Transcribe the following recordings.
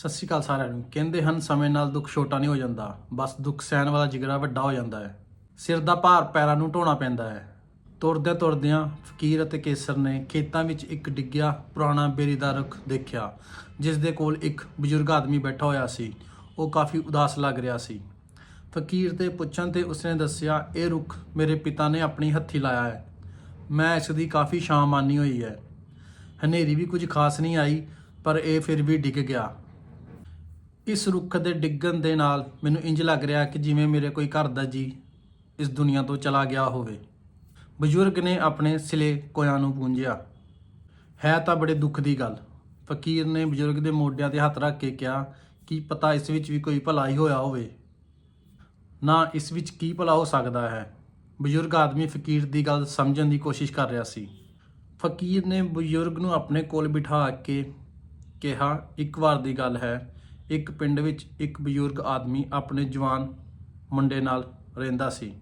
ਸਤਿ ਸ਼੍ਰੀ ਅਕਾਲ ਸਾਰਿਆਂ ਨੂੰ। ਕਹਿੰਦੇ ਹਨ, ਸਮੇਂ ਨਾਲ ਦੁੱਖ ਛੋਟਾ ਨਹੀਂ ਹੋ ਜਾਂਦਾ। ਬਸ ਦੁੱਖ ਸਹਿਣ ਵਾਲਾ ਜਿਗਰਾ ਵੱਡਾ ਹੋ ਜਾਂਦਾ ਹੈ। ਸਿਰ ਦਾ ਭਾਰ ਪੈਰਾਂ ਨੂੰ ਢੋਣਾ ਪੈਂਦਾ ਹੈ। ਤੁਰਦੇ ਤੁਰਦਿਆਂ ਫਕੀਰ ਅਤੇ ਕੇਸਰ ਨੇ ਖੇਤਾਂ ਵਿੱਚ ਇੱਕ ਡਿੱਗਿਆ ਪੁਰਾਣਾ ਬੇਰੀ ਦਾ ਰੁੱਖ ਦੇਖਿਆ, ਜਿਸ ਦੇ ਕੋਲ ਇੱਕ ਬਜ਼ੁਰਗ ਆਦਮੀ ਬੈਠਾ ਹੋਇਆ ਸੀ। ਉਹ ਕਾਫੀ ਉਦਾਸ ਲੱਗ ਰਿਹਾ ਸੀ। ਫਕੀਰ ਦੇ ਪੁੱਛਣ ਤੇ ਉਸਨੇ ਦੱਸਿਆ, ਇਹ ਰੁੱਖ ਮੇਰੇ ਪਿਤਾ ਨੇ ਆਪਣੀ ਹੱਥੀ ਲਾਇਆ ਹੈ। ਮੈਂ ਇਸ ਦੀ ਕਾਫੀ ਛਾਂ ਹੋਈ ਹੈ। ਹਨੇਰੀ ਵੀ ਕੁਝ ਖਾਸ ਨਹੀਂ ਆਈ, ਪਰ ਇਹ ਫਿਰ ਵੀ ਡਿੱਗ ਗਿਆ। ਇਸ ਰੁੱਖ ਦੇ ਡਿੱਗਣ ਦੇ ਨਾਲ ਮੈਨੂੰ ਇੰਜ ਲੱਗ ਰਿਹਾ ਕਿ ਜਿਵੇਂ ਮੇਰੇ ਕੋਈ ਘਰ ਦਾ ਜੀ ਇਸ ਦੁਨੀਆ ਤੋਂ ਚਲਾ ਗਿਆ ਹੋਵੇ। ਬਜ਼ੁਰਗ ਨੇ ਆਪਣੇ ਸਿਲੇ ਕੋਇਆਂ ਨੂੰ ਪੂੰਝਿਆ। ਹੈ ਤਾਂ ਬੜੇ ਦੁੱਖ ਦੀ ਗੱਲ। ਫਕੀਰ ਨੇ ਬਜ਼ੁਰਗ ਦੇ ਮੋਢਿਆਂ ਤੇ ਹੱਥ ਰੱਖ ਕੇ ਕਿਹਾ ਕਿ ਪਤਾ ਇਸ ਵਿੱਚ ਵੀ ਕੋਈ ਭਲਾ ਹੀ ਹੋਇਆ ਹੋਵੇ। ਨਾ ਇਸ ਵਿੱਚ ਕੀ ਭਲਾ ਹੋ ਸਕਦਾ ਹੈ। ਬਜ਼ੁਰਗ ਆਦਮੀ ਫਕੀਰ ਦੀ ਗੱਲ ਸਮਝਣ ਦੀ ਕੋਸ਼ਿਸ਼ ਕਰ ਰਿਹਾ ਸੀ। ਫਕੀਰ ਨੇ ਬਜ਼ੁਰਗ ਨੂੰ ਆਪਣੇ ਕੋਲ ਬਿਠਾ ਕੇ ਕਿਹਾ, ਇੱਕ ਵਾਰ ਦੀ ਗੱਲ ਹੈ ਇੱਕ ਪਿੰਡ ਵਿੱਚ ਇੱਕ ਬਜ਼ੁਰਗ ਆਦਮੀ ਆਪਣੇ ਜਵਾਨ ਮੁੰਡੇ ਨਾਲ ਰਹਿੰਦਾ ਸੀ।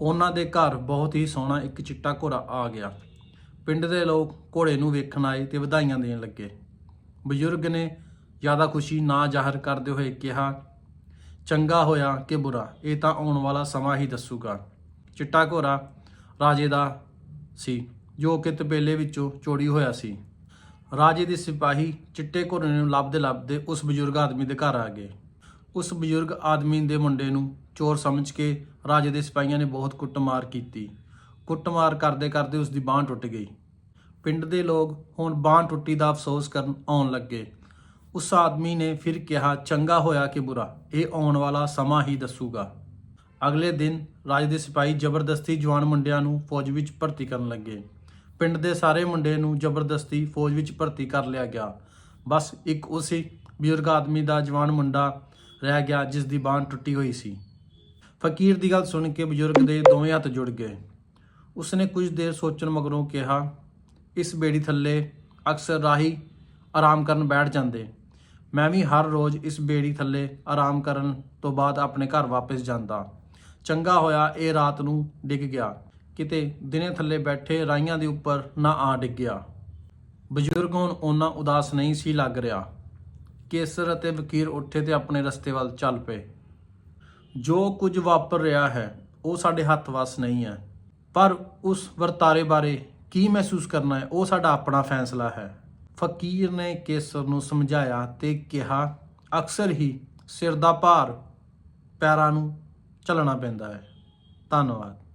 ਉਹਨਾਂ ਦੇ ਘਰ ਬਹੁਤ ਹੀ ਸੋਹਣਾ ਇੱਕ ਚਿੱਟਾ ਘੋੜਾ ਆ ਗਿਆ। ਪਿੰਡ ਦੇ ਲੋਕ ਘੋੜੇ ਨੂੰ ਵੇਖਣ ਆਏ ਤੇ ਵਧਾਈਆਂ ਦੇਣ ਲੱਗੇ। ਬਜ਼ੁਰਗ ਨੇ ਜ਼ਿਆਦਾ ਖੁਸ਼ੀ ਨਾ ਜ਼ਾਹਰ ਕਰਦੇ ਹੋਏ ਕਿਹਾ, ਚੰਗਾ ਹੋਇਆ ਕਿ ਬੁਰਾ, ਇਹ ਤਾਂ ਆਉਣ ਵਾਲਾ ਸਮਾਂ ਹੀ ਦੱਸੂਗਾ। ਚਿੱਟਾ ਘੋੜਾ ਰਾਜੇ ਦਾ ਸੀ, ਜੋ ਕਿ ਤਬੇਲੇ ਵਿੱਚੋਂ ਚੋਰੀ ਹੋਇਆ ਸੀ। ਰਾਜੇ ਦੇ ਸਿਪਾਹੀ ਚਿੱਟੇ ਘੋੜੇ ਨੂੰ ਲੱਭਦੇ ਲੱਭਦੇ ਉਸ ਬਜ਼ੁਰਗ ਆਦਮੀ ਦੇ ਘਰ ਆ ਗਏ। ਉਸ ਬਜ਼ੁਰਗ ਆਦਮੀ ਦੇ ਮੁੰਡੇ ਨੂੰ ਚੋਰ ਸਮਝ ਕੇ ਰਾਜੇ ਦੇ ਸਿਪਾਹੀਆਂ ਨੇ ਬਹੁਤ ਕੁੱਟਮਾਰ ਕੀਤੀ। ਕੁੱਟਮਾਰ ਕਰਦੇ ਕਰਦੇ ਉਸ ਦੀ ਬਾਂਹ ਟੁੱਟ ਗਈ। ਪਿੰਡ ਦੇ ਲੋਕ ਹੁਣ ਬਾਂਹ ਟੁੱਟੀ ਦਾ ਅਫਸੋਸ ਕਰਨ ਆਉਣ ਲੱਗੇ। ਉਸ ਆਦਮੀ ਨੇ ਫਿਰ ਕਿਹਾ, ਚੰਗਾ ਹੋਇਆ ਕਿ ਬੁਰਾ। ਇਹ ਆਉਣ ਵਾਲਾ ਸਮਾਂ ਹੀ ਦੱਸੂਗਾ। ਅਗਲੇ ਦਿਨ ਰਾਜ ਦੇ ਸਿਪਾਹੀ ਜ਼ਬਰਦਸਤੀ ਜਵਾਨ ਮੁੰਡਿਆਂ ਨੂੰ ਫੌਜ ਵਿੱਚ ਭਰਤੀ ਕਰਨ ਲੱਗੇ। ਪਿੰਡ ਦੇ ਸਾਰੇ ਮੁੰਡੇ ਨੂੰ ਜ਼ਬਰਦਸਤੀ ਫੌਜ ਵਿੱਚ ਭਰਤੀ ਕਰ ਲਿਆ ਗਿਆ। ਬਸ ਇੱਕ ਉਸੇ ਬਜ਼ੁਰਗ ਆਦਮੀ ਦਾ ਜਵਾਨ ਮੁੰਡਾ ਰਹਿ ਗਿਆ ਜਿਸ ਦੀ ਬਾਂਹ ਟੁੱਟੀ ਹੋਈ ਸੀ। ਫਕੀਰ ਦੀ ਗੱਲ ਸੁਣ ਕੇ ਬਜ਼ੁਰਗ ਦੇ ਦੋਵੇਂ ਹੱਥ ਜੁੜ ਗਏ। ਉਸਨੇ ਕੁਝ ਦੇਰ ਸੋਚਣ ਮਗਰੋਂ ਕਿਹਾ, ਇਸ ਬੇੜੀ ਥੱਲੇ ਅਕਸਰ ਰਾਹੀ ਆਰਾਮ ਕਰਨ ਬੈਠ ਜਾਂਦੇ। ਮੈਂ ਵੀ ਹਰ ਰੋਜ਼ ਇਸ ਬੇੜੀ ਥੱਲੇ ਆਰਾਮ ਕਰਨ ਤੋਂ ਬਾਅਦ ਆਪਣੇ ਘਰ ਵਾਪਸ ਜਾਂਦਾ। ਚੰਗਾ ਹੋਇਆ ਇਹ ਰਾਤ ਨੂੰ ਡਿੱਗ ਗਿਆ। ਕਿਤੇ ਦਿਨੇ ਥੱਲੇ ਬੈਠੇ ਰਾਈਆਂ ਦੇ ਉੱਪਰ ਨਾ ਆ ਡਿੱਗਿਆ। ਬਜ਼ੁਰਗ ਹੁਣ ਉਹਨਾਂ ਉਦਾਸ ਨਹੀਂ ਸੀ ਲੱਗ ਰਿਹਾ। ਕੇਸਰ ਅਤੇ ਵਕੀਰ ਉੱਠੇ ਤੇ ਆਪਣੇ ਰਸਤੇ ਵੱਲ ਚੱਲ ਪਏ। ਜੋ ਕੁਝ ਵਾਪਰ ਰਿਹਾ ਹੈ, ਉਹ ਸਾਡੇ ਹੱਥ ਵੱਸ ਨਹੀਂ ਹੈ। ਪਰ ਉਸ ਵਰਤਾਰੇ ਬਾਰੇ ਕੀ ਮਹਿਸੂਸ ਕਰਨਾ ਹੈ, ਉਹ ਸਾਡਾ ਆਪਣਾ ਫੈਸਲਾ ਹੈ। ਫਕੀਰ ਨੇ ਕੇਸਰ ਨੂੰ ਸਮਝਾਇਆ ਤੇ ਕਿਹਾ, ਅਕਸਰ ਹੀ ਸਿਰ ਦਾ ਭਾਰ ਪੈਰਾਂ ਨੂੰ ਚੱਲਣਾ ਪੈਂਦਾ ਹੈ। ਧੰਨਵਾਦ।